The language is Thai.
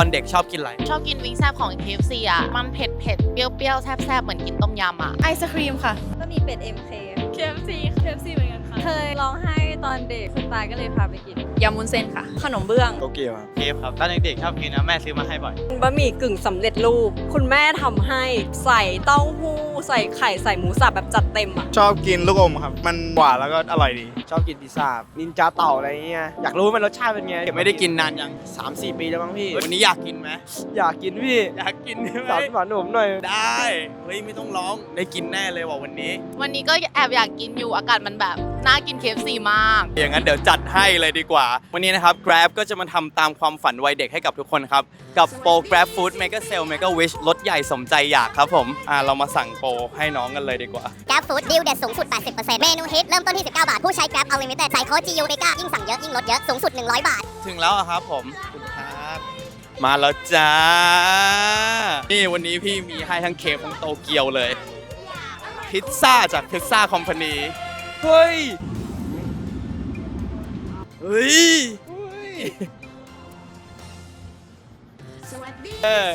ตอนเด็กชอบกินอะไร ชอบกินวิงแซบของ KFC อะ มันเผ็ดเผ็ดๆเปรี้ยวๆแซ่บๆเหมือนกินต้มยำอะ ไอศครีมค่ะ ก็มีเป็ด MK KFC KFC เหมือนกันค่ะ เคยร้องไห้ตอนเด็กคุณตาก็เลยพาไปกิน ยำมุนเส้นค่ะ ขนมเบื้องโตเกียวครับเคฟครับตอนเด็กๆชอบกินนะแม่ซื้อมาให้บ่อย บะหมี่กึ่งสำเร็จรูป คุณแม่ทำให้ใส่เต้าหู้ ใส่ไข่ใส่หมูสับแบบจัดเต็มอะ ชอบกินลูกอมครับ มันหวานแล้วก็อร่อยดี ชอบกินพิซซ่านินจาเต่าอะไรเงี้ยอยากรู้ว่ามันรสชาติเป็นไงไม่ได้กินนานยังสามสี่ปีแล้วมั้งพี่วันนี้อยากกินไหมอยากกินพี่อยากกินใช่ไหมสอนสอนผมหน่อยได้เฮ้ยไม่ต้องร้องได้กินแน่เลยว่ะวันนี้ วันนี้ก็แอบอยากกินอยู่อากาศมันแบบ น่ากิน KFC มาก อย่างนั้นเดี๋ยวจัดให้เลยดีกว่า วันนี้นะครับ Grab ก็จะมาทำตามความฝันวัยเด็กให้กับทุกคนครับ กับโปร Grab Food Mega Sale Mega Wish ลดใหญ่สมใจอยากครับผมอ่าเรามาสั่งโปรให้น้องกันเลยดีกว่าแก b ฟู้ดดีลเด็ดสูงสุด 80%เมนูฮิตเริ่มต้นที่ 19 บาท ผู้ใช้ Grab Unlimited ใส่โค้ด GU Mega ยิ่งสั่งเยอะยิ่งลดเยอะสูงสุด 100 บาท ถึงแล้วอะครับผมขอบคุณครับ มาแล้วจ้า นี่วันนี้พี่มีให้ทั้งเคฟทั้งโตเกียวเลย พิซซ่าจากพิซซ่าคอมพานี เฮ้ย เฮ้ยเฮ้ยเออ